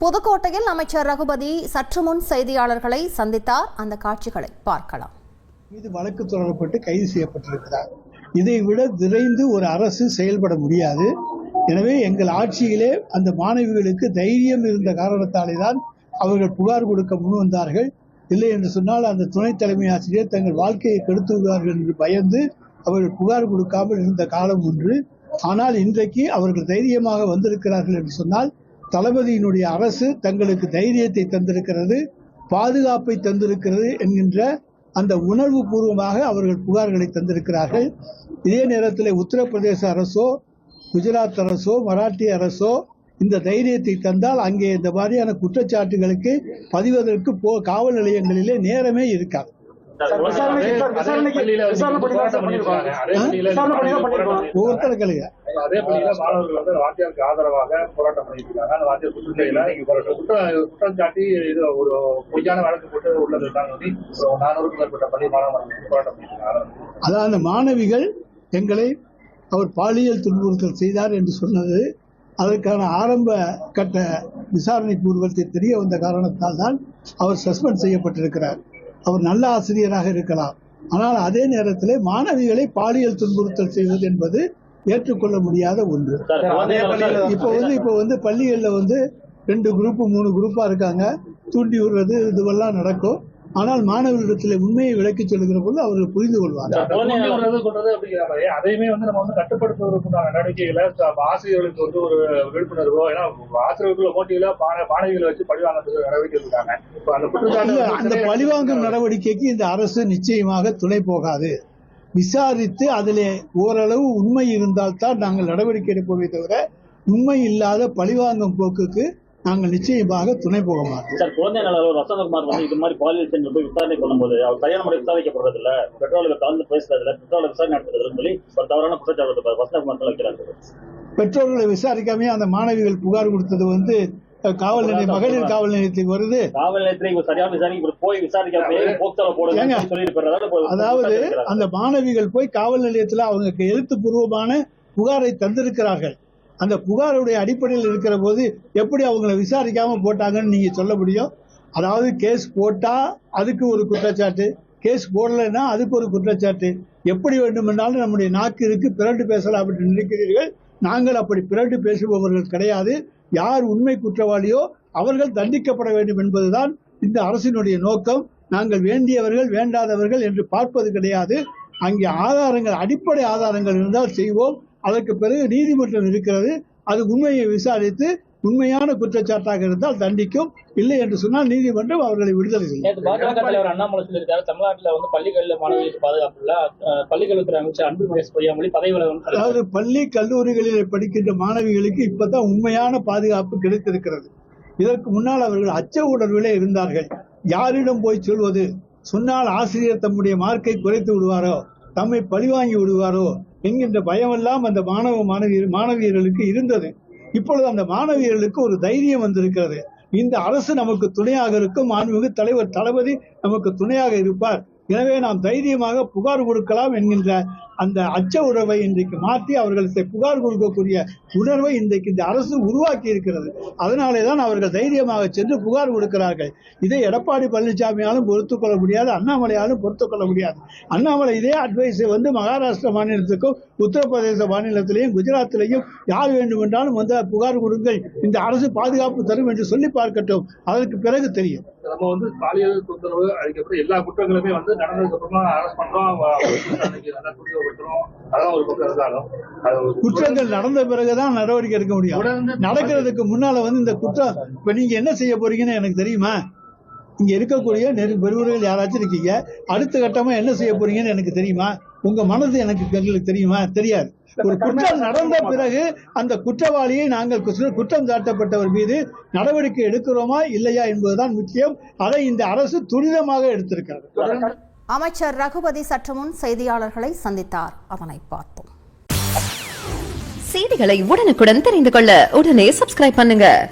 புதுக்கோட்டையில் அமைச்சர் ரகுபதி சற்று முன் செய்தியாளர்களை சந்தித்தார். அந்த காட்சிகளை பார்க்கலாம். மீது வழக்கு தொடரப்பட்டு கைது செய்யப்பட்டிருக்கிறார். இதை விட விரைந்து ஒரு அரசு செயல்பட முடியாது. எனவே எங்கள் ஆட்சியிலே அந்த மாணவிகளுக்கு தைரியம் இருந்த காரணத்தாலே தான் அவர்கள் புகார் கொடுக்க முன் வந்தார்கள். இல்லை என்று சொன்னால் அந்த துணை தலைமை ஆசிரியர் தங்கள் வாழ்க்கையை கெடுத்து விடுவார்கள் என்று பயந்து அவர்கள் புகார் கொடுக்காமல் இருந்த காலம் ஒன்று. ஆனால் இன்றைக்கு அவர்கள் தைரியமாக வந்திருக்கிறார்கள் என்று சொன்னால் தளபதியினுடைய அரசு தங்களுக்கு தைரியத்தை தந்திருக்கிறது பாதுகாப்பை தந்திருக்கிறது என்கின்ற அந்த உணர்வு பூர்வமாக அவர்கள் புகார்களை தந்திருக்கிறார்கள். இதே நேரத்தில் உத்தரப்பிரதேச அரசோ குஜராத் அரசோ மராட்டிய அரசோ இந்த தைரியத்தை தந்தால் அங்கே இந்த மாதிரியான குற்றச்சாட்டுகளுக்கு பதிவதற்கு போ காவல் நிலையங்களிலே நேரமே இருக்காது. வாத்தியாருக்கு ஆதரவாக போராட்டம் பண்ணிட்டு இருக்காங்க வாத்தியார் குற்றம் சாட்டி இது ஒரு பொய்யான வழக்கு போட்டு உள்ளது. தான் வந்து நானூறுக்கும் மேற்பட்ட பள்ளி மாணவர்கள் போராட்டம் பண்ணிட்டு இருக்காங்க அதான் அந்த மாணவிகள் எங்களை அவர் பாலியல் துன்புறுத்தல் செய்தார் என்று சொன்னது. அதற்கான ஆரம்ப கட்ட விசாரணை பூர்வத்தில் தெரிய வந்த காரணத்தால் தான் அவர் சஸ்பெண்ட் செய்யப்பட்டிருக்கிறார். அவர் நல்ல ஆசிரியராக இருக்கலாம். ஆனால் அதே நேரத்தில் மாணவிகளை பாலியல் துன்புறுத்தல் செய்வது என்பது ஏற்றுக்கொள்ள முடியாத ஒன்று. இப்போ வந்து இப்போ வந்து பள்ளிகளில் வந்து ரெண்டு குரூப் மூணு குரூப்பா இருக்காங்க. தூண்டி விடுறது இதுவெல்லாம் நடக்கும். ஆனால் மாணவர்களிடத்தில் உண்மையை விளக்கி சொல்லுகிற போது அவர்கள் புரிந்து கொள்வார்கள். அதையுமே வந்து நம்ம வந்து கட்டுப்படுத்துவதற்குண்டான நடவடிக்கைகளை ஆசிரியர்களுக்கு வந்து ஒரு விழிப்புணர்வோ ஏன்னா ஆசிரியர்களுக்குள்ள போட்டியில மாண- மாணவிகளை வச்சு பழிவாங்கிறதுக்கு நடவடிக்கை இருக்காங்க அந்த பழிவாங்கும் நடவடிக்கைக்கு இந்த அரசு நிச்சயமாக துணை போகாது. விசாரித்து அதிலே ஓரளவு உண்மை இருந்தால் தான் நாங்கள் நடவடிக்கை எடுப்போமே தவிர உண்மை இல்லாத பழிவாங்கும் போக்குக்கு நாங்கள் நிச்சயமாக துணை போக மாட்டோம். சார் குழந்தை நலவர் வசந்தகுமார் வந்து இது மாதிரி பாலியல் சென்று போய் விசாரணை பண்ணும்போது அவர் சரியான முறை விசாரிக்கப்படுறது இல்ல பெட்ரோலுக்கு கலந்து பேசுறது இல்ல பெட்ரோல விசாரணை நடத்துறதுன்னு சொல்லி ஒரு தவறான குற்றச்சாட்டு வசந்தகுமார் வைக்கிறாங்க பெற்றோர்களை விசாரிக்காம அந்த மாணவிகள் புகார் கொடுத்தது வந்து காவல் நிலையம் மகளிர் காவல் நிலையத்துக்கு வருது. காவல் நிலையத்தில் இவர் சரியான இவர் போய் போறதால அதாவது அந்த மாணவிகள் போய் காவல் நிலையத்தில் அவங்க எழுத்துப்பூர்வமான புகாரை தந்திருக்கிறார்கள். அந்த புகாருடைய அடிப்படையில் இருக்கிற போது எப்படி அவங்கள விசாரிக்காமல் போட்டாங்கன்னு நீங்கள் சொல்ல முடியும். அதாவது கேஸ் போட்டால் அதுக்கு ஒரு குற்றச்சாட்டு கேஸ் போடலைன்னா அதுக்கு ஒரு குற்றச்சாட்டு. எப்படி வேண்டுமென்றாலும் நம்முடைய நாக்கு இருக்கு பிறண்டு பேசலாம் அப்படின்னு நினைக்கிறீர்கள். நாங்கள் அப்படி பிறண்டு பேசுபவர்கள் கிடையாது. யார் உண்மை குற்றவாளியோ அவர்கள் தண்டிக்கப்பட வேண்டும் என்பதுதான் இந்த அரசினுடைய நோக்கம். நாங்கள் வேண்டியவர்கள் வேண்டாதவர்கள் என்று பார்ப்பது கிடையாது. அங்கே ஆதாரங்கள் அடிப்படை ஆதாரங்கள் இருந்தால் செய்வோம். அதற்கு பிறகு நீதிமன்றம் இருக்கிறது. அது உண்மையை விசாரித்து உண்மையான குற்றச்சாட்டாக இருந்தால் தண்டிக்கும். இல்லை என்று சொன்னால் நீதிமன்றம் அவர்களை விடுதலை செய்யும். அண்ணாமலை சொல்லியிருக்காரு. தமிழ்நாட்டுல வந்து பள்ளிகள்ல மாணவிகளுக்கு பாதுகாப்பு இல்ல அஹ் பள்ளிக்கல்வித்துறை அமைச்சர் அன்பு மகேஷ் பொய்யாமொழி பதவி அதாவது பள்ளி கல்லூரிகளில் படிக்கின்ற மாணவிகளுக்கு இப்பதான் உண்மையான பாதுகாப்பு கிடைத்திருக்கிறது. இதற்கு முன்னால் அவர்கள் அச்ச உணர்விலே இருந்தார்கள். யாரிடம் போய் சொல்வது? சொன்னால் ஆசிரியர் தம்முடைய மார்க்கை குறைத்து விடுவாரோ? தம்மை பழிவாங்கி விடுவாரோ? என்கின்ற பயமெல்லாம் அந்த மாணவ மாணவியர் மாணவியர்களுக்கு இருந்தது. இப்பொழுது அந்த மாணவியர்களுக்கு ஒரு தைரியம் வந்திருக்கிறது. இந்த அரசு நமக்கு துணையாக இருக்கும். மாண்புமிகு தலைவர் தளபதி நமக்கு துணையாக இருப்பார். எனவே நாம் தைரியமாக புகார் கொடுக்கலாம் என்கின்ற அந்த அச்ச உறவை இன்றைக்கு மாற்றி அவர்களுக்கு புகார் கொடுக்கக்கூடிய உணர்வை இன்றைக்கு இந்த அரசு உருவாக்கி இருக்கிறது. அதனாலே தான் அவர்கள் தைரியமாக சென்று புகார் கொடுக்கிறார்கள். இதை எடப்பாடி பழனிசாமியாலும் பொறுத்துக்கொள்ள முடியாது அண்ணாமலையாலும் பொறுத்துக் கொள்ள முடியாது. அண்ணாமலை இதே அட்வைஸை வந்து மகாராஷ்டிரா மாநிலத்துக்கும் உத்தரப்பிரதேச மாநிலத்திலையும் குஜராத்திலையும் யார் வேண்டுமென்றாலும் வந்து புகார் கொடுங்கள். இந்த அரசு பாதுகாப்பு தரும் என்று சொல்லி பார்க்கட்டும். அதற்கு பிறகு தெரியும். நம்ம வந்து பாலியல் தொந்தரவு அதுக்கப்புறம் எல்லா குற்றங்களுமே வந்து நடந்ததுக்கு அப்புறமா அரெஸ்ட் பண்றோம் குற்றங்கள் நடந்த பிறகுதான் நடவடிக்கை எடுக்க முடியும். நடக்கிறதுக்கு முன்னால வந்து இந்த குற்றம் இப்ப நீங்க என்ன செய்ய போறீங்கன்னு எனக்கு தெரியுமா? இங்க இருக்கக்கூடிய நெரு பெருவர்கள் யாராச்சும் இருக்கீங்க அடுத்த கட்டமா என்ன செய்ய போறீங்கன்னு எனக்கு தெரியுமா? உங்க மனது எனக்கு எங்களுக்கு தெரியுமா? தெரியாது. ஒரு குற்றம் நடந்த பிறகு அந்த குற்றவாளியை நாங்கள் குற்ற- குற்றம் சாட்டப்பட்டவர் மீது நடவடிக்கை எடுக்கிறோமா இல்லையா என்பதுதான் முக்கியம். அதை இந்த அரசு துரிதமாக எடுத்திருக்கிறது. அமைச்சர் ரகுபதி சற்று முன் செய்தியாளர்களை சந்தித்தார். அதனை பார்த்தோம். செய்திகளை உடனுக்குடன் தெரிந்து கொள்ள உடனே சப்ஸ்கிரைப் பண்ணுங்க.